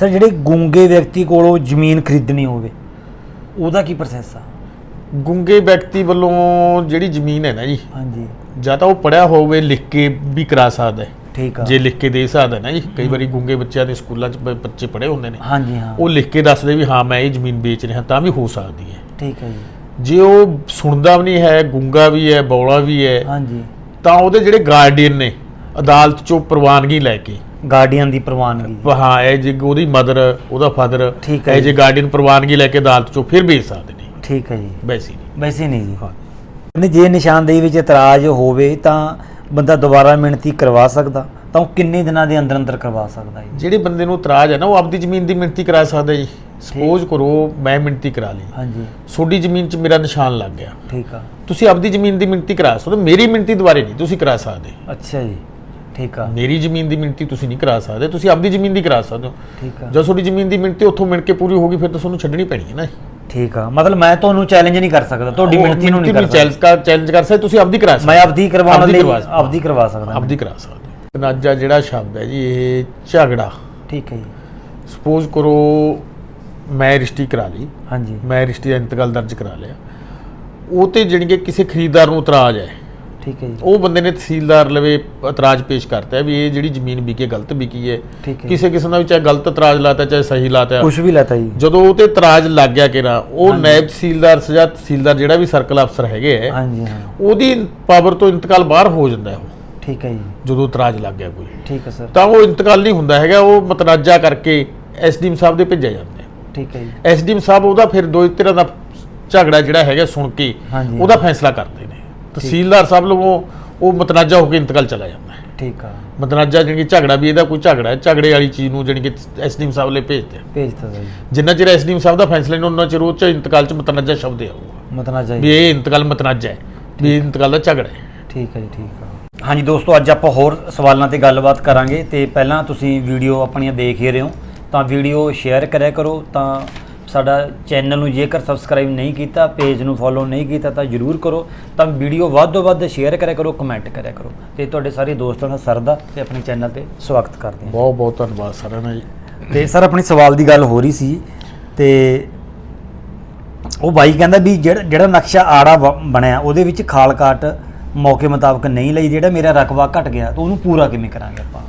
Sir ਜਿਹੜੇ ਗੂੰਗੇ ਵਿਅਕਤੀ ਕੋਲੋਂ ਜ਼ਮੀਨ ਖਰੀਦਣੀ ਹੋਵੇ ਉਹਦਾ ਕੀ ਪ੍ਰੋਸੈਸ ਆ? ਗੁੰਗੇ ਵਿਅਕਤੀ ਵੱਲੋਂ ਜਿਹੜੀ ਜ਼ਮੀਨ ਹੈ ਨਾ ਜੀ ਹਾਂਜੀ। ਜਾਂ ਤਾਂ ਉਹ ਪੜਿਆ ਹੋਵੇ ਲਿਖ ਕੇ ਵੀ ਕਰਾ ਸਕਦਾ ਹੈ। ਠੀਕ ਆ। ਜੇ ਲਿਖ ਕੇ ਦੇ ਸਕਦਾ ਨਾ ਜੀ ਕਈ ਵਾਰੀ ਗੁੰਗੇ ਬੱਚਿਆਂ ਦੇ ਸਕੂਲਾਂ 'ਚ ਬ- ਬੱਚੇ ਪੜ੍ਹੇ ਹੁੰਦੇ ਨੇ। ਹਾਂਜੀ ਹਾਂ। ਉਹ ਲਿਖ ਕੇ ਦੱਸਦੇ ਵੀ ਹਾਂ ਮੈਂ ਇਹ ਜ਼ਮੀਨ ਵੇਚ ਰਿਹਾ ਤਾਂ ਵੀ ਹੋ ਸਕਦੀ ਹੈ। ਠੀਕ ਹੈ ਜੀ। ਜੇ ਉਹ ਸੁਣਦਾ ਵੀ ਨਹੀਂ ਹੈ ਗੁੰਗਾ ਵੀ ਹੈ ਬੌਲਾ ਵੀ ਹੈ ਹਾਂਜੀ। ਤਾਂ ਉਹਦੇ ਜਿਹੜੇ ਗਾਰਡੀਅਨ ਨੇ ਅਦਾਲਤ 'ਚੋਂ ਪ੍ਰਵਾਨਗੀ ਲੈ ਕੇ ਗਾਰਡੀਅਨ ਦੀ ਪ੍ਰਵਾਨਗੀ ਹਾਂ। ਇਹ ਜੇ ਉਹਦੀ ਮਦਰ ਉਹਦਾ ਫਾਦਰ ਠੀਕ ਹੈ ਇਹ ਜੀ। ਗਾਰਡੀਅਨ ਪ੍ਰਵਾਨਗੀ ਲੈ ਕੇ ਅਦਾਲਤ 'ਚੋਂ ਫਿਰ ਵੇਚ ਸਕਦੇ ਨੇ। ਠੀਕ ਹੈ ਜੀ। ਵੈਸੇ ਨਹੀਂ। ਵੈਸੇ ਨਹੀਂ ਜੀ। ਹਾਂ। ਜੇ ਨਿਸ਼ਾਨਦੇਹੀ ਵਿੱਚ ਇਤਰਾਜ਼ ਹੋਵੇ ਤਾਂ ਬੰਦਾ ਦੁਬਾਰਾ ਮਿਣਤੀ ਕਰਵਾ ਸਕਦਾ। ਤਾਂ ਉਹ ਕਿੰਨੇ ਦਿਨਾਂ ਦੇ ਅੰਦਰ ਅੰਦਰ ਕਰਵਾ ਸਕਦਾ ਜੀ? ਜਿਹੜੇ ਬੰਦੇ ਨੂੰ ਇਤਰਾਜ਼ ਹੈ ਨਾ ਉਹ ਆਪਦੀ ਜ਼ਮੀਨ ਦੀ ਮਿਣਤੀ ਕਰਾ ਸਕਦਾ ਜੀ। ਸਪੋਜ਼ ਕਰੋ ਮੈਂ ਮਿਣਤੀ ਕਰਾ ਲਈ। ਹਾਂਜੀ। ਤੁਹਾਡੀ ਜ਼ਮੀਨ 'ਚ ਮੇਰਾ ਨਿਸ਼ਾਨ ਲੱਗ ਗਿਆ। ਠੀਕ ਆ। ਤੁਸੀਂ ਆਪਦੀ ਜ਼ਮੀਨ ਦੀ ਮਿਣਤੀ ਕਰਾ ਸਕਦੇ ਹੋ। ਮੇਰੀ ਮਿਣਤੀ ਦੁਬਾਰੇ ਨਹੀਂ ਤੁਸੀਂ ਕਰਾ ਸਕਦੇ। ਅੱਛਾ ਜੀ। ਠੀਕ ਆ। ਮੇਰੀ ਜ਼ਮੀਨ ਦੀ ਮਿਣਤੀ ਤੁਸੀਂ ਨਹੀਂ ਕਰਾ ਸਕਦੇ ਤੁਸੀਂ ਆਪਦੀ ਜ਼ਮੀਨ ਦੀ ਕਰਾ ਸਕਦੇ ਹੋ। ਠੀਕ ਆ। ਜਦੋਂ ਤੁਹਾਡੀ ਜ਼ਮੀਨ ਦੀ ਮਿਣਤੀ ਉੱਥੋਂ ਮਿਣ ਕੇ ਪੂਰੀ ਹੋਗੀ ਫਿਰ ਤਾਂ ਤੁਹਾਨੂੰ ਛੱਡਣੀ ਪੈਣੀ ਹੈ ਨਾ ਠੀਕ ਆ। ਮਤਲਬ ਮੈਂ ਤੁਹਾਨੂੰ ਚੈਲੰਜ ਨਹੀਂ ਕਰ ਸਕਦਾ ਤੁਹਾਡੀ ਮਿਣਤੀ ਨੂੰ ਨਹੀਂ ਕਰ ਚੈਲੰਜ ਸਕਦਾ। ਕਰ ਚੈਲੰਜ ਕਰ ਸਕਦੇ ਤੁਸੀਂ ਆਪਦੀ ਕਰਾ ਸਕਦੇ ਮੈਂ ਆਪਦੀ ਕਰਵਾਉਣ ਲਈ। ਆਪਦੀ ਕਰਵਾ ਸਕਦਾ ਆਪਦੀ ਕਰਾ ਸਕਦੇ ਤਨਾਜਾ ਜਿਹੜਾ ਸ਼ਬਦ ਹੈ ਜੀ ਇਹ ਝਗੜਾ। ਠੀਕ ਹੈ ਜੀ। ਸਪੋਜ਼ ਕਰੋ ਮੈਂ ਰਿਸ਼ਤੀ ਕਰਾ ਲਈ। ਹਾਂਜੀ। ਮੈਂ ਰਿਸ਼ਤੇ ਦਾ ਇੰਤਕਾਲ ਦਰਜ ਕਰਾ ਲਿਆ। ਉਹ ਤੇ ਜਾਣੀ ਕਿ ਕਿਸੇ ਖਰੀਦਦਾਰ ਨੂੰ ਇਤਰਾਜ਼ ਹੈ। ਠੀਕ ਹੈ ਜੀ। ਉਹ ਬੰਦੇ ਨੇ ਤਹਿਸੀਲਦਾਰ ਲਵੇ ਇਤਰਾਜ਼ ਪੇਸ਼ ਕਰਤਾ ਹੈ ਵੀ ਇਹ ਜਿਹੜੀ ਜ਼ਮੀਨ ਵਿਕੀ ਗਲਤ ਵਿਕੀ ਹੈ। ਕਿਸੇ ਕਿਸਮ ਦਾ ਵੀ ਚਾਹੇ ਗਲਤ ਇਤਰਾਜ਼ ਲਾਤਾ ਚਾਹੇ ਸਹੀ ਲਾਤਾ। ਕੁਝ ਵੀ ਲੈਤਾ ਜੀ। ਜਦੋਂ ਉਹ ਤੇ ਇਤਰਾਜ਼ ਲੱਗ ਗਿਆ ਕਿਰਾ ਉਹ ਨਾਇਬ ਤਹਿਸੀਲਦਾਰ ਸਜਾ ਤਹਿਸੀਲਦਾਰ ਜਿਹੜਾ ਵੀ ਸਰਕਲ ਅਫਸਰ ਹੈਗੇ ਹੈ ਹਾਂਜੀ ਹਾਂ। ਉਹਦੀ ਪਾਵਰ ਤੋਂ ਇੰਤਕਾਲ ਬਾਹਰ ਹੋ ਜਾਂਦਾ ਹੈ ਠੀਕ ਹੈ ਜੀ। ਜਦੋਂ ਇਤਰਾਜ਼ ਲੱਗ ਗਿਆ ਕੋਈ। ਠੀਕ ਹੈ ਸਰ। ਤਾਂ ਉਹ ਇੰਤਕਾਲ ਨਹੀਂ ਹੁੰਦਾ ਹੈਗਾ ਉਹ ਮਤਨਾਜਾ ਕਰਕੇ ਐਸਡੀਐਮ ਸਾਹਿਬ ਦੇ ਭੇਜਿਆ ਜਾਂਦਾ ਹੈ। ਠੀਕ ਹੈ ਜੀ। ਐਸਡੀਐਮ ਸਾਹਿਬ ਉਹਦਾ ਫਿਰ ਦੋ ਤਰ੍ਹਾਂ ਦਾ ਝਗੜਾ ਜਿਹੜਾ ਹੈਗਾ ਸੁਣ ਕੇ। ਉਹਦਾ ਫੈਸਲਾ ਕਰਦੇ ਤਹਿਸੀਲਦਾਰ ਸਾਹਿਬ ਲੋਗੋਂ ਉਹ ਮਤਨਾਜਾ ਹੋ ਕੇ ਇੰਤਕਾਲ ਚਲਾ ਜਾਂਦਾ ਹੈ। ਠੀਕ ਆ। ਮਤਨਾਜਾ ਜਾਣੀ ਕਿ ਝਗੜਾ ਵੀ ਇਹਦਾ ਕੋਈ ਝਗੜਾ ਹੈ ਝਗੜੇ ਵਾਲੀ ਚੀਜ਼ ਨੂੰ ਜਾਣੀ ਕਿ ਐਸਡੀਐਮ ਸਾਹਿਬ ਲਈ ਭੇਜਦੇ ਆ। ਭੇਜ ਤਾ ਜੀ। ਜਿੰਨਾ ਚਿਰ ਐਸਡੀਐਮ ਸਾਹਿਬ ਦਾ ਫੈਸਲਾ ਨਹੀਂ ਉਹਨਾਂ ਚਿਰ ਉਹ ਚ ਇੰਤਕਾਲ ਚ ਮਤਨਾਜਾ ਸ਼ਬਦ ਆਊਗਾ। ਮਤਨਾ ਵੀ ਇਹ ਇੰਤਕਾਲ ਮਤਨਾਜਾ ਹੈ ਵੀ ਇੰਤਕਾਲ ਦਾ ਝਗੜਾ ਹੈ। ਠੀਕ ਹੈ ਜੀ ਠੀਕ ਆ। ਹਾਂਜੀ ਦੋਸਤੋ ਅੱਜ ਆਪਾਂ ਹੋਰ ਸਵਾਲਾਂ ਤੇ ਗੱਲਬਾਤ ਕਰਾਂਗੇ ਤੇ ਪਹਿਲਾਂ ਤੁਸੀਂ ਵੀਡੀਓ ਆਪਣੀਆਂ ਦੇਖ ਹੀ ਰਹੇ ਹੋ ਤਾਂ ਵੀਡੀਓ ਸ਼ੇਅਰ ਕਰਿਆ ਕਰੋ ਤਾਂ ਸਾਡਾ ਚੈਨਲ ਨੂੰ ਜੇਕਰ ਸਬਸਕ੍ਰਾਈਬ ਨਹੀਂ ਕੀਤਾ ਪੇਜ ਨੂੰ ਫੋਲੋ ਨਹੀਂ ਕੀਤਾ ਤਾਂ ਜਰੂਰ ਕਰੋ। ਤਾਂ ਵੀਡੀਓ ਵੱਧ ਤੋਂ ਵੱਧ ਸ਼ੇਅਰ ਕਰਿਆ ਕਰੋ ਕਮੈਂਟ ਕਰਿਆ ਕਰੋ। ਤੇ ਤੁਹਾਡੇ ਸਾਰੇ ਦੋਸਤਾਂ ਦਾ ਸਰਦਾ ਤੇ ਆਪਣੇ ਚੈਨਲ ਤੇ ਸਵਾਗਤ ਕਰਦੇ ਹਾਂ। ਬਹੁਤ ਬਹੁਤ ਧੰਨਵਾਦ ਸਾਰਿਆਂ ਦਾ ਜੀ। ਤੇ ਸਰ ਆਪਣੀ ਸਵਾਲ ਦੀ ਗੱਲ ਹੋ ਰਹੀ ਸੀ ਤੇ ਉਹ ਬਾਈ ਕਹਿੰਦਾ ਵੀ ਜਿਹੜਾ ਜਿਹੜਾ ਨਕਸ਼ਾ ਆੜਾ ਬਣਿਆ ਉਹਦੇ ਵਿੱਚ ਖਾਲ ਕਾਟ ਮੌਕੇ ਮੁਤਾਬਕ ਨਹੀਂ ਲਈ ਜਿਹੜਾ ਮੇਰਾ ਰਕਬਾ ਘਟ ਗਿਆ ਤਾਂ ਉਹਨੂੰ ਪੂਰਾ ਕਿਵੇਂ ਕਰਾਂਗੇ ਆਪਾਂ?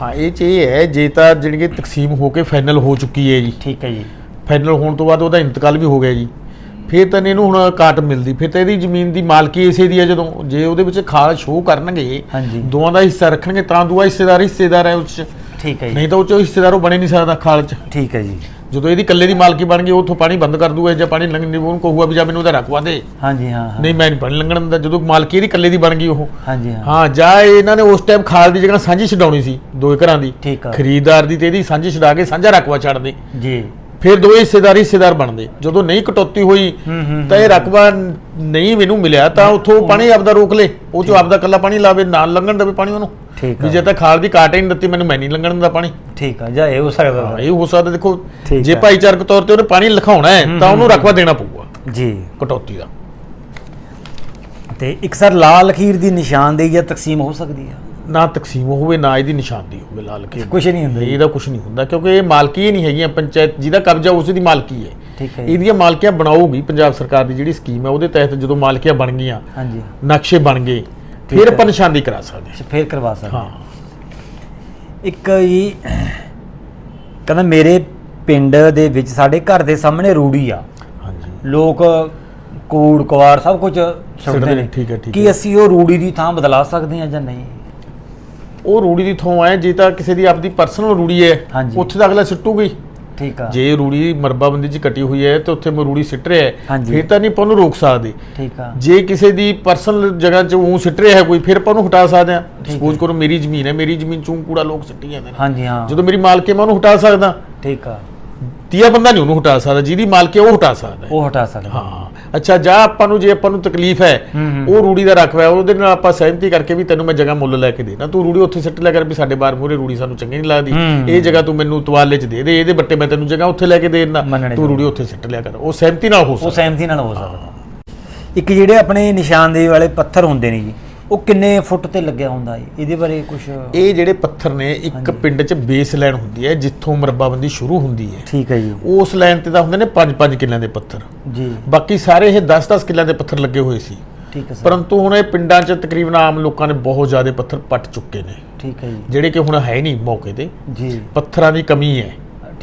ਹਾਂ ਇਹ ਚ ਇਹ ਹੈ ਜੇ ਤਾਂ ਜਿਹੜੀ ਤਕਸੀਮ ਹੋ ਕੇ ਫਾਈਨਲ ਹੋ ਚੁੱਕੀ ਹੈ ਜੀ। ਠੀਕ ਹੈ ਜੀ। ਫਾਈਨਲ ਹੋਣ ਤੋਂ ਬਾਅਦ ਉਹਦਾ ਇੰਤਕਾਲ ਵੀ ਹੋ ਗਿਆ ਜੀ। ਫਿਰ ਤਾਂ ਇਹਨੂੰ ਹੁਣ ਕਾਟ ਮਿਲਦੀ ਫਿਰ ਤਾਂ ਇਹਦੀ ਜ਼ਮੀਨ ਦੀ ਮਾਲਕੀ ਇਸੇ ਦੀ ਹੈ ਜਦੋਂ ਜੇ ਉਹਦੇ ਵਿੱਚ ਖਾਲ ਸ਼ੋਅ ਕਰਨਗੇ ਦੋਵਾਂ ਦਾ ਹਿੱਸਾ ਰੱਖਣਗੇ ਤਾਂ ਦੂਆ ਹਿੱਸੇਦਾਰ ਹਿੱਸੇਦਾਰ ਹੈ ਉਸ ਠੀਕ ਹੈ ਜੀ। ਨਹੀਂ ਤਾਂ ਉਹ 'ਚ ਹਿੱਸੇਦਾਰ ਉਹ ਬਣੇ ਨਹੀਂ ਸਕਦਾ ਖਾਲ 'ਚ। ਠੀਕ ਹੈ ਜੀ। ਜਦੋਂ ਇਹਦੀ ਇਕੱਲੇ ਦੀ ਮਾਲਕੀ ਬਣ ਗਈ ਉੱਥੋਂ ਪਾਣੀ ਬੰਦ ਕਰ ਦੂਗਾ ਜਾਂ ਪਾਣੀ ਲੰਘਣ ਨਹੀਂ ਉਹਨੂੰ ਕਹੂਗਾ ਵੀ ਜਾ ਮੈਨੂੰ ਉਹਦਾ ਰਕਵਾ ਦੇ ਹਾਂਜੀ ਹਾਂ ਨਹੀਂ ਮੈਂ ਨਹੀਂ ਪਾਣੀ ਲੰਘਣ ਦਿੰਦਾ ਜਦੋਂ ਮਾਲਕੀ ਇਹਦੀ ਇਕੱਲੇ ਦੀ ਬਣ ਗਈ ਉਹ। ਹਾਂਜੀ ਹਾਂ। ਹਾਂ ਜਾਂ ਇਹਨਾਂ ਨੇ ਉਸ ਟਾਈਮ ਖਾਲ ਦੀ ਜਗ੍ਹਾ ਸਾਂਝੀ ਛਡਾਉਣੀ ਸੀ ਦੋ ਘਰਾਂ ਦੀ। ਖਰੀਦਦਾਰ ਦੀ ਤੇ ਇਹਦੀ ਸਾਂਝੀ ਛਡਾ ਕੇ ਸਾਂਝਾ ਰਕਵਾ ਛੱਡਦੇ। ਜੀ। ਫਿਰ ਦੋਵੇਂ ਹਿੱਸੇਦਾਰ ਹਿੱਸੇਦਾਰ ਬਣਦੇ। ਜਦੋਂ ਨਹੀਂ ਕਟੌਤੀ ਹੋਈ ਹੂੰ ਹੂੰ ਤਾਂ ਇਹ ਰਕਬਾ ਨਹੀਂ ਮੈਨੂੰ ਮਿਲਿਆ ਤਾਂ ਉੱਥੋਂ ਪਾਣੀ ਆਪਦਾ ਰੋਕ ਲੇ। ਉਹ ਚੋਂ ਆਪਦਾ ਕੱਲਾ ਪਾਣੀ ਲਾਵੇ ਨਾਲ ਲੰਘਣ ਦੇਵੇ ਪਾਣੀ ਉਹਨੂੰ। ਠੀਕ ਆ। ਜੇ ਤਾਂ ਖਾਲ ਦੀ ਕਾਟ ਹੀ ਨਹੀਂ ਦਿੱਤੀ ਮੈਨੂੰ ਮੈਂ ਨਹੀਂ ਲੰਘਣ ਦਿੰਦਾ ਪਾਣੀ। ਠੀਕ ਆ ਜਾਂ ਇਹ ਹੋ ਸਕਦਾ। ਹਾਂ, ਇਹ ਹੋ ਸਕਦਾ ਦੇਖੋ ਜੇ। ਭਾਈਚਾਰਕ ਤੌਰ ਤੇ ਉਹਨੇ ਪਾਣੀ ਲਿਖਾਉਣਾ ਹੈ ਤਾਂ ਉਹਨੂੰ ਰਕਬਾ ਦੇਣਾ ਪਊਗਾ। ਜੀ। ਕਟੌਤੀ ਦਾ। ਤੇ ਇੱਕ ਸਰ ਲਾਲ ਲਖੀਰ ਦੀ ਨਿਸ਼ਾਨਦੇਹੀ ਜਾਂ ਤਕਸੀਮ ਹੋ ਸਕਦੀ ਹੈ ਨਾ ਤਕਸੀਮ ਹੋਵੇ ਨਾ ਇਹਦੀ ਨਿਸ਼ਾਨਦੀ ਹੋਵੇ ਲਾਲ ਕੇ ਕੁਝ ਨਹੀਂ ਹੁੰਦਾ। ਇਹਦਾ ਕੁਝ ਨਹੀਂ ਹੁੰਦਾ ਕਿਉਂਕਿ ਇਹ ਮਾਲਕੀ ਹੀ ਨਹੀਂ ਹੈਗੀਆਂ ਪੰਚਾਇਤ ਜਿਹਦਾ ਕਬਜ਼ਾ ਉਸ ਦੀ ਮਾਲਕੀ ਹੈ। ਠੀਕ ਹੈ ਜੀ। ਇਹਦੀਆਂ ਮਾਲਕੀਆਂ ਬਣਾਉਗੀ ਪੰਜਾਬ ਸਰਕਾਰ ਦੀ ਜਿਹੜੀ ਸਕੀਮ ਹੈ ਉਹਦੇ ਤਹਿਤ ਜਦੋਂ ਮਾਲਕੀਆਂ ਬਣ ਗਈਆਂ ਹਾਂਜੀ। ਨਕਸ਼ੇ ਬਣ ਗਏ ਫਿਰ। ਆਪਾਂ ਨਿਸ਼ਾਨਦੀ ਕਰਾ ਸਕਦੇ ਫੇਰ ਕਰਵਾ ਸਕਦੇ ਹਾਂ। ਇੱਕ ਜੀ ਕਹਿੰਦਾ ਮੇਰੇ ਪਿੰਡ ਦੇ ਵਿੱਚ ਸਾਡੇ ਘਰ ਦੇ ਸਾਹਮਣੇ ਰੂੜੀ ਆ। ਹਾਂਜੀ। ਲੋਕ ਕੂੜ ਕਵਾੜ ਸਭ ਕੁਝ ਸੁੱਟਦੇ ਨੇ। ਠੀਕ ਹੈ, ਠੀਕ ਕੀ। ਅਸੀਂ ਉਹ ਰੂੜੀ ਦੀ ਥਾਂ ਬਦਲਾ ਸਕਦੇ ਹਾਂ ਜਾਂ ਨਹੀਂ? ਉਹ ਰੂੜੀ ਦੀ ਥਾਂ ਹੈ ਜੇ ਤਾਂ ਕਿਸੇ ਦੀ ਆਪਦੀ ਪਰਸਨਲ ਰੂੜੀ ਹੈ ਹਾਂਜੀ। ਉੱਥੇ ਤਾਂ ਅਗਲਾ ਸਿੱਟੂਗੀ। ਠੀਕ ਆ। ਜੇ ਰੂੜੀ ਮਰਬਾਬੰਦੀ 'ਚ ਕੱਟੀ ਹੋਈ ਹੈ ਤੇ ਉੱਥੇ ਮੈਂ ਰੂੜੀ ਸਿੱਟ ਰਿਹਾ ਹੈ ਹਾਂਜੀ। ਫਿਰ ਤਾਂ ਨਹੀਂ ਆਪਾਂ ਉਹਨੂੰ ਰੋਕ ਸਕਦੇ। ਠੀਕ ਆ। ਜੇ ਕਿਸੇ ਦੀ ਪਰਸਨਲ ਜਗ੍ਹਾ 'ਚ ਉਹ ਸਿੱਟ ਰਿਹਾ ਹੈ ਕੋਈ ਫਿਰ ਆਪਾਂ ਉਹਨੂੰ ਹਟਾ ਸਕਦੇ ਹਾਂ। ਠੀਕ ਸਪੋਜ਼ ਕਰੋ ਮੇਰੀ ਜ਼ਮੀਨ ਹੈ ਮੇਰੀ ਜ਼ਮੀਨ 'ਚੋਂ ਕੂੜਾ ਲੋਕ ਸਿੱਟੀ ਜਾਂਦੇ ਨੇ। ਹਾਂਜੀ ਹਾਂ। ਜਦੋਂ ਮੇਰੀ ਮਾਲਕੀ ਹੈ, ਮੈਂ ਉਹਨੂੰ ਹਟਾ ਸਕਦਾ। ਠੀਕ ਆ। ਤੀਆ ਬੰਦਾ ਨਹੀਂ ਉਹਨੂੰ ਹਟਾ ਸਕਦਾ ਜਿਹਦੀ ਮਾਲਕੀ ਹੈ ਉਹ ਹਟਾ ਸਕਦਾ ਹੈ। ਉਹ ਹਟਾ ਸਕਦੇ ਹਾਂ। ਅੱਛਾ ਜਾਂ ਆਪਾਂ ਨੂੰ ਜੇ ਆਪਾਂ ਨੂੰ ਤਕਲੀਫ ਹੈ। ਉਹ ਰੂੜੀ ਦਾ ਰੱਖਵਾ ਹੈ ਉਹਦੇ ਨਾਲ ਆਪਾਂ ਸਹਿਮਤੀ ਕਰਕੇ ਵੀ ਤੈਨੂੰ ਮੈਂ ਜਗ੍ਹਾ ਮੁੱਲ ਲੈ ਕੇ ਦੇਣਾ ਤੂੰ ਰੂੜੀ ਉੱਥੇ ਸਿੱਟ ਲਿਆ ਕਰ ਵੀ ਸਾਡੇ ਬਾਹਰ ਮੂਰੇ ਰੂੜੀ ਸਾਨੂੰ ਚੰਗੀ ਨਹੀਂ ਲੱਗਦੀ। ਇਹ ਜਗ੍ਹਾ ਤੂੰ ਮੈਨੂੰ ਤਵਾਲੇ 'ਚ ਦੇ ਦੇ ਇਹਦੇ ਬੱਟੇ ਮੈਂ ਤੈਨੂੰ ਜਗ੍ਹਾ ਉੱਥੇ ਲੈ ਕੇ ਦੇ ਦੇਣਾ ਮੰਨਣੇ ਤੂੰ ਰੂੜੀ ਉੱਥੇ ਸਿੱਟ ਲਿਆ ਕਰ। ਉਹ ਸਹਿਮਤੀ ਨਾਲ ਹੋ ਉਹ ਸਕਦਾ। ਸਹਿਮਤੀ ਨਾਲ ਹੋ। ਸਕਦਾ। ਇੱਕ ਜਿਹੜੇ ਆਪਣੇ ਨਿਸ਼ਾਨਦੇਹੀ ਵਾਲੇ ਪੱਥਰ ਹੁੰਦੇ ਨੇ ਜੀ ਉਹ ਕਿੰਨੇ ਫੁੱਟ ਤੇ ਲੱਗਿਆ ਹੁੰਦਾ ਹੈ ਇਹਦੇ ਬਾਰੇ ਕੁਝ ਇਹ ਜਿਹੜੇ ਪੱਥਰ ਨੇ ਇੱਕ ਪਿੰਡ 'ਚ ਬੇਸ ਲਾਈਨ ਹੁੰਦੀ ਹੈ ਜਿੱਥੋਂ ਮਰਬੱਬਾਬੰਦੀ ਸ਼ੁਰੂ ਹੁੰਦੀ ਹੈ। ਠੀਕ ਹੈ ਜੀ। ਉਸ ਲਾਈਨ ਤੇ ਤਾਂ ਹੁੰਦੇ ਨੇ 5-5 ਕਿੱਲਿਆਂ ਦੇ ਪੱਥਰ। ਜੀ। ਬਾਕੀ ਸਾਰੇ ਇਹ 10-10 ਕਿੱਲਿਆਂ ਦੇ ਪੱਥਰ ਲੱਗੇ ਹੋਏ ਸੀ। ਠੀਕ ਹੈ ਸਰ। ਪਰੰਤੂ ਹੁਣ ਇਹ ਪਿੰਡਾਂ 'ਚ ਤਕਰੀਬਨ ਆਮ ਲੋਕਾਂ ਨੇ ਬਹੁਤ ਜ਼ਿਆਦਾ ਪੱਥਰ ਪੱਟ ਚੁੱਕੇ ਨੇ। ਠੀਕ ਹੈ ਜੀ। ਜਿਹੜੇ ਕਿ ਹੁਣ ਹੈ ਨਹੀਂ ਮੌਕੇ ਤੇ। ਜੀ। ਪੱਥਰਾਂ ਦੀ ਕਮੀ ਹੈ।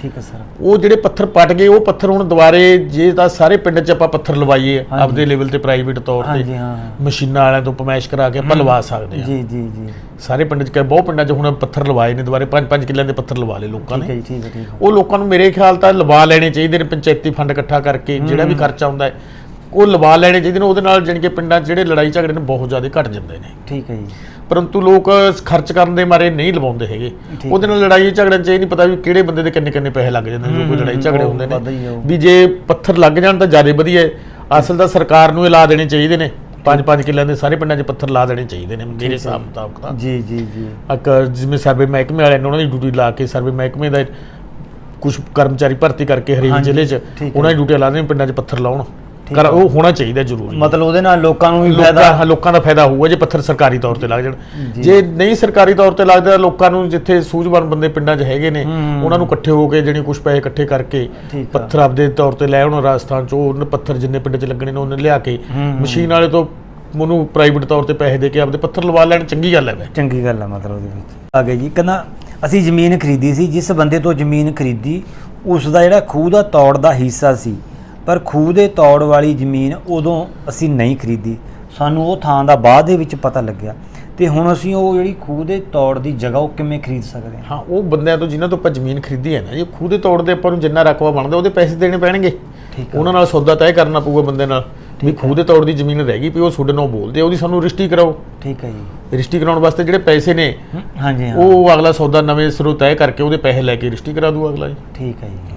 ਠੀਕ ਹੈ ਸਰ। ਉਹ ਜਿਹੜੇ ਪੱਥਰ ਪੱਟ ਗਏ ਉਹ ਪੱਥਰ ਹੁਣ ਦੁਬਾਰੇ ਜੇ ਤਾਂ ਸਾਰੇ ਪਿੰਡ 'ਚ ਆਪਾਂ ਪੱਥਰ ਲਵਾਈਏ। ਆਪਦੇ ਲੈਵਲ ਤੇ ਪ੍ਰਾਈਵੇਟ ਤੌਰ ਹਾਂਜੀ ਤੇ ਹਾਂ। ਮਸ਼ੀਨਾਂ ਵਾਲਿਆਂ ਤੋਂ ਪਮੈਸ਼ ਕਰਾ ਕੇ ਆਪਾਂ ਲਵਾ ਸਕਦੇ ਹਾਂ। ਜੀ ਜੀ ਜੀ। ਸਾਰੇ ਪਿੰਡ 'ਚ ਕਈ ਬਹੁਤ ਪਿੰਡਾਂ 'ਚ ਹੁਣ ਪੱਥਰ ਲਵਾਏ ਨੇ ਦੁਬਾਰੇ 5-5 ਕਿੱਲਿਆਂ ਦੇ ਪੱਥਰ ਲਵਾ ਲਏ ਲੋਕਾਂ ਨੇ। ਠੀਕ ਹੈ ਠੀਕ ਹੈ। ਉਹ ਲੋਕਾਂ ਨੂੰ ਮੇਰੇ ਖਿਆਲ ਤਾਂ ਲਵਾ ਲੈਣੇ ਚਾਹੀਦੇ ਨੇ ਪੰਚਾਇਤੀ ਫੰਡ ਇਕੱਠਾ ਕਰਕੇ ਜਿਹੜਾ ਵੀ ਖਰਚਾ ਹੁੰਦਾ ਹੈ। ਉਹ ਲਵਾ ਲੈਣੇ ਚਾਹੀਦੇ ਨੇ ਉਹਦੇ ਨਾਲ ਜਾਣੀ ਕਿ ਪਿੰਡਾਂ 'ਚ ਜਿਹੜੇ ਲੜਾਈ ਝਗੜੇ ਨੇ ਬਹੁਤ ਜ਼ਿਆਦਾ ਘਟ ਜਾਂਦੇ ਨੇ। ਠੀਕ ਹੈ ਜੀ। ਪਰੰਤੂ ਲੋਕ ਖਰਚ ਕਰਨ ਦੇ ਮਾਰੇ ਨਹੀਂ ਲਵਾਉਂਦੇ ਹੈਗੇ। ਉਹਦੇ ਨਾਲ ਲੜਾਈ ਝਗੜਨ 'ਚ ਇਹ ਨਹੀਂ ਪਤਾ ਵੀ ਕਿਹੜੇ ਬੰਦੇ ਦੇ ਕਿੰਨੇ ਕਿੰਨੇ ਪੈਸੇ ਲੱਗ ਜਾਂਦੇ ਨੇ ਜੋ ਕੋਈ ਲੜਾਈ ਝਗੜੇ ਹੁੰਦੇ ਨੇ। ਵੀ ਜੇ ਪੱਥਰ ਲੱਗ ਜਾਣ ਤਾਂ ਜ਼ਿਆਦਾ ਵਧੀਆ ਹੈ। ਅਸਲ ਤਾਂ ਸਰਕਾਰ ਨੂੰ ਇਹ ਲਾ ਦੇਣੇ ਚਾਹੀਦੇ ਨੇ। ਪੰਜ ਪੰਜ ਕਿੱਲਿਆਂ ਦੇ ਸਾਰੇ ਪਿੰਡਾਂ 'ਚ ਪੱਥਰ ਲਾ ਦੇਣੇ ਚਾਹੀਦੇ ਨੇ ਮੇਰੇ ਹਿਸਾਬ ਮੁਤਾਬਕ ਤਾਂ। ਜੀ ਜੀ ਜੀ। ਇੱਕ ਜਿਵੇਂ ਸਰਵੇ ਮਹਿਕਮੇ ਵਾਲਿਆਂ ਨੇ ਉਹਨਾਂ ਦੀ ਡਿਊਟੀ ਲਾ ਕੇ ਸਰਵੇ ਮਹਿਕਮੇ ਦਾ ਕੁਝ ਕਰਮਚਾਰੀ ਭਰਤੀ ਕਰਕੇ ਹਰੇਕ ਜ਼ਿਲ੍ਹੇ 'ਚ। ਉਹਨਾਂ ਦੀ ਡਿਊਟੀ ਲਾ ਦੇਣ ਪਿੰਡਾਂ 'ਚ ਪੱਥਰ ਲਾਉਣ। ਕਰ ਹੈ। ਉਹ ਹੋਣਾ ਚਾਹੀਦਾ ਜ਼ਰੂਰੀ ਮਤਲਬ ਉਹਦੇ ਨਾਲ ਲੋਕਾਂ ਨੂੰ ਵੀ ਫਾਇਦਾ ਹਾਂ, ਲੋਕਾਂ ਦਾ ਫਾਇਦਾ ਹੋਊਗਾ ਜੇ ਪੱਥਰ ਸਰਕਾਰੀ ਤੌਰ ਤੇ ਲੱਗ ਜਾਣ ਜੀ। ਨਹੀਂ ਸਰਕਾਰੀ ਤੌਰ ਤੇ ਲੱਗਦਾ ਲੋਕਾਂ ਨੂੰ ਜਿੱਥੇ ਸੂਝਵਾਨ ਬੰਦੇ ਪਿੰਡਾਂ 'ਚ ਹੈਗੇ ਨੇ ਹੂੰ। ਉਹਨਾਂ ਨੂੰ ਇਕੱਠੇ ਹੋ ਕੇ ਜਿਹੜੀ ਕੁਝ ਪੈਸੇ ਇਕੱਠੇ ਕਰਕੇ। ਪੱਥਰ ਆਪਦੇ ਤੌਰ ਤੇ ਲੈ ਆਉਣ ਰਾਜਸਥਾਨ 'ਚੋਂ ਉਹਨਾਂ ਪੱਥਰ ਜਿੰਨੇ ਪਿੰਡ 'ਚ ਲੱਗਣੇ ਨੇ ਉਹਨੇ ਲਿਆ ਕੇ ਹੂੰ। ਮਸ਼ੀਨ ਵਾਲੇ ਤੋਂ ਉਹਨੂੰ ਪ੍ਰਾਈਵੇਟ ਤੌਰ ਤੇ ਪੈਸੇ ਦੇ ਕੇ ਆਪਦੇ ਪੱਥਰ ਲਵਾ ਲੈਣ ਚੰਗੀ ਗੱਲ ਹੈ ਚੰਗੀ ਗੱਲ ਆ ਮਤਲਬ ਉਹਦੇ ਵਿੱਚ ਆ ਗਏ ਜੀ ਕਹਿੰਦਾ ਅਸੀਂ ਜ਼ਮੀਨ ਖਰੀਦੀ ਸੀ ਜਿਸ ਬੰਦੇ ਤੋਂ ਜ਼ਮੀਨ ਖਰੀਦੀ ਉਸ ਦਾ ਜਿਹੜਾ ਖੂਹ ਦਾ ਤੌੜ ਦਾ ਹਿੱਸਾ ਸੀ ਪਰ ਖੂਹ ਦੇ ਤੌੜ ਵਾਲੀ ਜ਼ਮੀਨ ਉਦੋਂ ਅਸੀਂ ਨਹੀਂ ਖਰੀਦੀ। ਸਾਨੂੰ ਉਹ ਥਾਂ ਦਾ ਬਾਅਦ ਦੇ ਵਿੱਚ ਪਤਾ ਲੱਗਿਆ ਤੇ ਹੁਣ ਅਸੀਂ ਉਹ ਜਿਹੜੀ ਖੂਹ ਦੇ ਤੌੜ ਦੀ ਜਗ੍ਹਾ ਉਹ ਕਿਵੇਂ ਖਰੀਦ ਸਕਦੇ ਹਾਂ। ਹਾਂ ਉਹ ਬੰਦਿਆਂ ਤੋਂ ਜਿਨ੍ਹਾਂ ਤੋਂ ਆਪਾਂ ਜ਼ਮੀਨ ਖਰੀਦੀ ਹੈ ਨਾ ਜੇ ਖੂਹ ਦੇ ਤੌੜ ਦੇ ਆਪਾਂ ਨੂੰ ਜਿੰਨਾ ਰਕਬਾ ਬਣਦਾ ਉਹਦੇ ਪੈਸੇ ਦੇਣੇ ਪੈਣਗੇ। ਠੀਕ ਉਹਨਾਂ ਨਾਲ ਸੌਦਾ ਤੈਅ ਕਰਨਾ ਪਊਗਾ ਬੰਦੇ ਨਾਲ ਵੀ ਖੂਹ ਦੇ ਤੌੜ ਦੀ ਜ਼ਮੀਨ ਰਹਿ ਗਈ ਵੀ ਉਹ ਤੁਹਾਡੇ ਨਾਲ ਬੋਲਦੇ ਉਹਦੀ ਸਾਨੂੰ ਰਜਿਸਟਰੀ ਕਰਾਓ। ਠੀਕ ਹੈ ਜੀ। ਰਜਿਸਟਰੀ ਕਰਾਉਣ ਵਾਸਤੇ ਜਿਹੜੇ ਪੈਸੇ ਨੇ ਹਾਂਜੀ ਹਾਂ। ਉਹ ਅਗਲਾ ਸੌਦਾ ਨਵੇਂ ਸਿਰੋਂ ਤੈਅ ਕਰਕੇ ਉਹਦੇ ਪੈਸੇ ਲੈ ਕੇ ਰਜਿਸਟਰੀ ਕਰਾ ਦੂ ਅਗਲਾ ਜੀ। ਠੀਕ ਹੈ ਜੀ।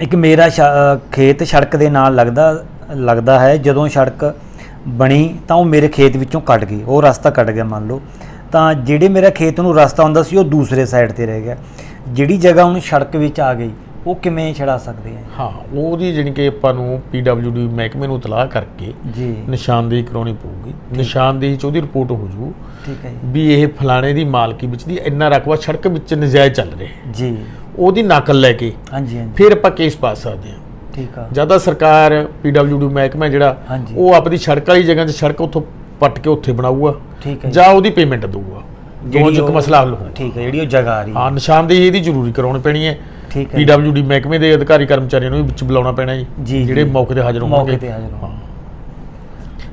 ਇੱਕ ਮੇਰਾ ਖੇਤ ਸੜਕ ਦੇ ਨਾਲ ਲੱਗਦਾ ਲੱਗਦਾ ਹੈ। ਜਦੋਂ ਸੜਕ ਬਣੀ ਤਾਂ ਉਹ ਮੇਰੇ ਖੇਤ ਵਿੱਚੋਂ ਕੱਟ ਗਈ। ਉਹ ਰਸਤਾ ਕੱਟ ਗਿਆ ਮੰਨ ਲਓ। ਤਾਂ ਜਿਹੜੇ ਮੇਰਾ ਖੇਤ ਨੂੰ ਰਸਤਾ ਹੁੰਦਾ ਸੀ ਉਹ ਦੂਸਰੇ ਸਾਈਡ ਤੇ ਰਹਿ ਗਿਆ। ਜਿਹੜੀ ਜਗ੍ਹਾ ਹੁਣ ਸੜਕ ਵਿੱਚ ਆ ਗਈ ਉਹ ਕਿਵੇਂ ਛੜਾ ਸਕਦੇ ਆ? ਹਾਂ ਉਹਦੀ ਜਾਣੀ ਕਿ ਆਪਾਂ ਨੂੰ ਪੀਡਬਲਯੂਡੀ ਮਹਿਕਮੇ ਨੂੰ ਇਤਲਾਹ ਕਰਕੇ ਜੀ। ਨਿਸ਼ਾਨਦੇਹੀ ਕਰਾਉਣੀ ਪਊਗੀ। ਨਿਸ਼ਾਨਦੇਹੀ ਚ ਉਹਦੀ ਰਿਪੋਰਟ ਹੋ ਜੂ ਠੀਕ ਹੈ ਜੀ। ਵੀ ਇਹ ਫਲਾਣੇ ਦੀ ਮਾਲਕੀ ਵਿੱਚ ਦੀ ਇੰਨਾ ਰਕਬਾ ਸੜਕ ਵਿੱਚ ਨਜਾਇਜ਼ ਚੱਲ ਰਿਹਾ ਜੀ। ਉਹਦੀ ਨਕਲ ਲੈ ਕੇ ਹਾਂਜੀ ਹਾਂਜੀ। ਫਿਰ ਆਪਾਂ ਕੇਸ ਪਾ ਸਕਦੇ ਹਾਂ। ਠੀਕ ਆ। ਜ਼ਿਆਦਾ ਸਰਕਾਰ ਪੀਡਬਲਯੂਡੀ ਮਹਿਕਮਾ ਜਿਹੜਾ ਹਾਂਜੀ। ਉਹ ਆਪਣੀ ਸੜਕ ਵਾਲੀ ਜਗ੍ਹਾ 'ਚ ਸੜਕ ਉੱਥੋਂ ਪੱਟ ਕੇ ਉੱਥੇ ਬਣਾਊਗਾ ਠੀਕ ਹੈ ਜੀ। ਜਾਂ ਉਹਦੀ ਪੇਮੈਂਟ ਦਊਗਾ। ਦੋਵਾਂ 'ਚ ਇੱਕ ਉਹ- ਮਸਲਾ ਹੱਲ ਹੋਊ। ਠੀਕ ਹੈ ਜਿਹੜੀ ਉਹ ਜਗ੍ਹਾ ਆ ਰਹੀ ਹੈ। ਹਾਂ ਨਿਸ਼ਾਨਦੇਹੀ ਇਹਦੀ ਜ਼ਰੂਰੀ ਕਰਾਉਣੀ ਪੈਣੀ ਹੈ। ਠੀਕ ਹੈ ਪੀਡਬਲਯੂਡੀ ਮਹਿਕਮੇ ਦੇ ਅਧਿਕਾਰੀ ਕਰਮਚਾਰੀਆਂ ਨੂੰ ਵੀ ਵਿੱਚ ਬੁਲਾਉਣਾ ਪੈਣਾ ਜੀ, ਜੀ ਜੀ। ਜਿਹੜੇ ਮੌਕੇ ਤੇ ਹਾਜ਼ਰ ਹੋਣਗੇ। ਮੌਕੇ ਤੇ ਹਾਜ਼ਰ ਹਾਂ।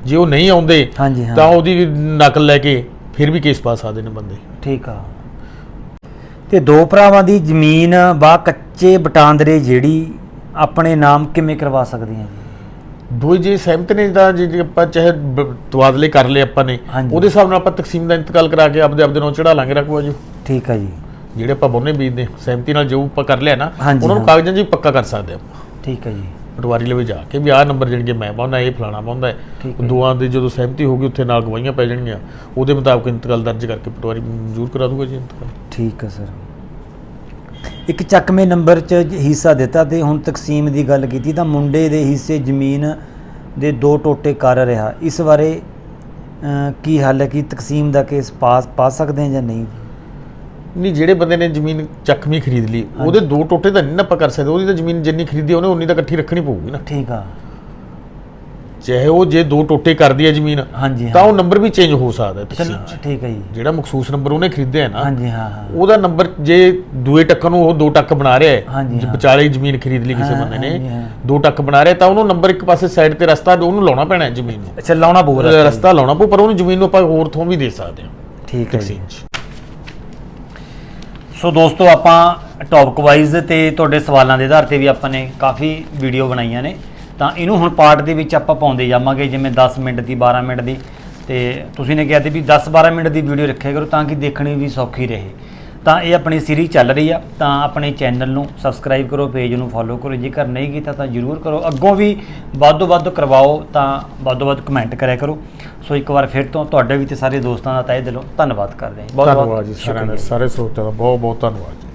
ਜੇ ਉਹ ਨਹੀਂ ਆਉਂਦੇ ਹਾਂਜੀ ਹਾਂ। ਤਾਂ ਉਹਦੀ ਨਕਲ ਲੈ ਕੇ ਫਿਰ ਵੀ ਕੇਸ ਪਾ ਸਕਦੇ ਨੇ ਬੰਦੇ। ਠੀਕ ਆ। ਤੇ ਦੋ ਭਰਾਵਾਂ ਦੀ ਜ਼ਮੀਨ ਬਾ ਕੱਚੇ ਬਟਾਂਦਰੇ ਜਿਹੜੀ ਆਪਣੇ ਨਾਮ ਕਿਵੇਂ ਕਰਵਾ ਸਕਦੇ ਹਾਂ ਜੀ? ਦੋਈ ਜੇ ਸਹਿਮਤ ਨੇ ਤਾਂ ਜੇ ਜੇ ਆਪਾਂ ਚਾਹੇ ਬ- ਤਬਾਦਲੇ ਕਰ ਲਏ ਆਪਾਂ ਨੇ ਹਾਂਜੀ। ਉਹਦੇ ਹਿਸਾਬ ਨਾਲ ਆਪਾਂ ਤਕਸੀਮ ਦਾ ਇੰਤਕਾਲ ਕਰਾ ਕੇ ਆਪਦੇ ਆਪਦੇ ਨੂੰ ਚੜਾ ਲਾਂਗੇ ਰੱਖਵਾ ਜੀ। ਠੀਕ ਆ ਜੀ। ਜਿਹੜੇ ਆਪਾਂ ਬੋਨੇ ਬੀਜਦੇ ਸਹਿਮਤੀ ਨਾਲ ਜੋ ਆਪਾਂ ਕਰ ਲਿਆ ਨਾ ਹਾਂਜੀ, ਉਹਨਾਂ ਨੂੰ ਹਾਂ। ਕਾਗਜ਼ਾਂ 'ਚ ਵੀ ਪੱਕਾ ਕਰ ਸਕਦੇ ਆਪਾਂ। ਠੀਕ ਆ ਜੀ। ਪਟਵਾਰੀ ਲਵੇ ਜਾ ਕੇ ਵੀ ਆਹ ਨੰਬਰ ਜਾਣੀ ਕਿ ਮੈਂ ਪਾਉਂਦਾ ਇਹ ਫਲਾਣਾ ਪਾਉਂਦਾ ਹੈ। ਹੈ। ਦੋਆਂ ਦੀ ਜਦੋਂ ਸਹਿਮਤੀ ਹੋਊਗੀ ਉੱਥੇ ਨਾਲ ਗਵਾਹੀਆਂ ਪੈ ਜਾਣਗੀਆਂ। ਉਹਦੇ ਮੁਤਾਬਕ ਇੰਤਕਾਲ ਦਰਜ ਕਰਕੇ ਪਟਵਾਰੀ ਮਨਜ਼ੂਰ ਕਰਾ ਦੂਗਾ ਜੀ ਇੰਤਕਾਲ। ਠੀਕ ਆ ਸਰ। ਇੱਕ ਚੱਕਵੇਂ ਨੰਬਰ 'ਚ ਹਿੱਸਾ ਦਿੱਤਾ ਤੇ ਹੁਣ ਤਕਸੀਮ ਦੀ ਗੱਲ ਕੀਤੀ ਤਾਂ ਮੁੰਡੇ ਦੇ ਹਿੱਸੇ ਜ਼ਮੀਨ ਦੇ ਦੋ ਟੋਟੇ ਕਰ ਰਿਹਾ। ਇਸ ਬਾਰੇ ਕੀ ਹੱਲ ਹੈ ਕਿ ਤਕਸੀਮ ਦਾ ਕੇਸ ਪਾਸ ਪਾ ਸਕਦੇ ਹਾਂ ਜਾਂ ਨਹੀਂ? ਨਹੀਂ ਜਿਹੜੇ ਬੰਦੇ ਨੇ ਜ਼ਮੀਨ ਚੱਕਵੀਂ ਖਰੀਦ ਲਈ ਉਹਦੇ ਦੋ ਟੋਟੇ ਤਾਂ ਨਹੀਂ ਨਾ ਆਪਾਂ ਕਰ ਸਕਦੇ ਉਹਦੀ ਤਾਂ ਜ਼ਮੀਨ ਜਿੰਨੀ ਖਰੀਦੀ ਉਹਨੇ ਉਨੀ ਤਾਂ ਇਕੱਠੀ ਰੱਖਣੀ ਪਊਗੀ ਨਾ। ਠੀਕ ਆ। ਚਾਹੇ ਉਹ ਜੇ ਦੋ ਟੋਟੇ ਕਰਦੀ ਹੈ ਜ਼ਮੀਨ ਹਾਂਜੀ ਤਾਂ ਉਹ ਨੰਬਰ ਵੀ ਚੇਂਜ ਹੋ ਸਕਦਾ 'ਚ ਠੀਕ ਹੈ ਜੀ। ਜਿਹੜਾ ਮਖਸੂਸ ਨੰਬਰ ਉਹਨੇ ਖਰੀਦਿਆ ਹੈ ਨਾ ਹਾਂਜੀ ਹਾਂ ਹਾਂ। ਉਹਦਾ ਨੰਬਰ ਜੇ ਦੂਏ ਟੱਕ ਨੂੰ ਉਹ ਦੋ ਟੱਕ ਬਣਾ ਰਿਹਾ ਹੈ ਜੇ। ਵਿਚਾਲੇ ਜ਼ਮੀਨ ਖਰੀਦ ਲਈ ਕਿਸੇ ਬੰਦੇ ਨੇ। ਦੋ ਟੱਕ ਬਣਾ ਰਿਹਾ ਤਾਂ ਉਹਨੂੰ ਨੰਬਰ ਇੱਕ ਪਾਸੇ ਸਾਈਡ ਤੇ ਰਸਤਾ ਉਹਨੂੰ ਲਾਉਣਾ ਪੈਣਾ ਹੈ ਜ਼ਮੀਨ ਨੂੰ। ਅੱਛਾ ਲਾਉਣਾ ਪਊ ਰਸਤਾ ਲਾਉਣਾ ਪਊ ਪਰ ਉਹਨੂੰ ਜ਼ਮੀਨ ਨੂੰ ਆਪਾਂ ਹੋਰ ਥੋਂ ਵੀ ਦੇ ਸਕਦੇ ਹਾਂ। ਠੀਕ ਹੈ ਜੀ। ਸੋ ਦੋਸਤੋ, ਆਪਾਂ ਟੌਪਿਕ ਵਾਈਜ਼ ਤੇ ਤੁਹਾਡੇ ਸਵਾਲਾਂ ਦੇ ਆਧਾਰ ਤੇ ਵੀ ਆਪਾਂ ਨੇ ਕਾਫੀ ਵੀਡੀਓ ਬਣਾਈਆਂ ਨੇ। ਤਾਂ ਇਹਨੂੰ ਹੁਣ ਪਾਰਟ ਦੇ ਵਿੱਚ ਆਪਾਂ ਪਾਉਂਦੇ ਜਾਵਾਂਗੇ, ਜਿਵੇਂ 10 ਮਿੰਟ ਦੀ 12 ਮਿੰਟ ਦੀ। ਤੇ ਤੁਸੀਂ ਨੇ ਕਿਹਾ ਤੇ ਵੀ 10 12 ਮਿੰਟ ਦੀ ਵੀਡੀਓ ਰੱਖਿਆ ਕਰੋ ਤਾਂ ਕਿ ਦੇਖਣੀ ਵੀ ਸੌਖੀ ਰਹੇ। ਤਾਂ ਇਹ ਆਪਣੀ ਸੀਰੀਜ਼ ਚੱਲ ਰਹੀ ਆ ਤਾਂ ਆਪਣੇ ਚੈਨਲ ਨੂੰ ਸਬਸਕ੍ਰਾਈਬ ਕਰੋ ਪੇਜ ਨੂੰ ਫੋਲੋ ਕਰੋ ਜੇਕਰ ਨਹੀਂ ਕੀਤਾ ਤਾਂ ਜਰੂਰ ਕਰੋ। ਅੱਗੋਂ ਵੀ ਵੱਧ ਵੱਧ ਕਰਵਾਓ ਤਾਂ ਵੱਧ ਵੱਧ ਕਮੈਂਟ ਕਰਿਆ ਕਰੋ। ਸੋ ਇੱਕ ਵਾਰ ਫਿਰ ਤੋਂ ਤੁਹਾਡੇ ਵੀ ਤੇ ਸਾਰੇ ਦੋਸਤਾਂ ਦਾ ਤਹਿ ਦਿਲੋਂ ਧੰਨਵਾਦ ਕਰਦੇ ਹਾਂ। ਬਹੁਤ ਬਹੁਤ ਧੰਨਵਾਦ ਜੀ ਸਾਰਿਆਂ ਦਾ ਸ਼ੁਕਰੀਆ। ਸਾਰੇ ਸਰੋਤਿਆਂ ਦਾ ਬਹੁਤ ਬਹੁਤ ਧੰਨਵਾਦ